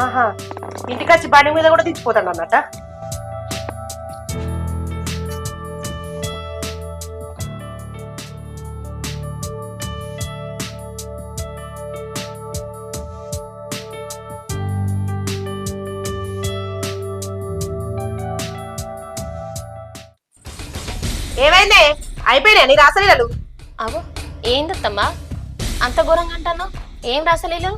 ఆహా. ఇంటికి బండి మీద కూడా తెచ్చిపోతాడు అన్నట్ట ఏమైంది? అయిపోయినాయి నీ రాసలీలలు? అవు ఏందత్తమ్మా? అంత ఘోరంగా అంటాను? ఏం రాసలీలు?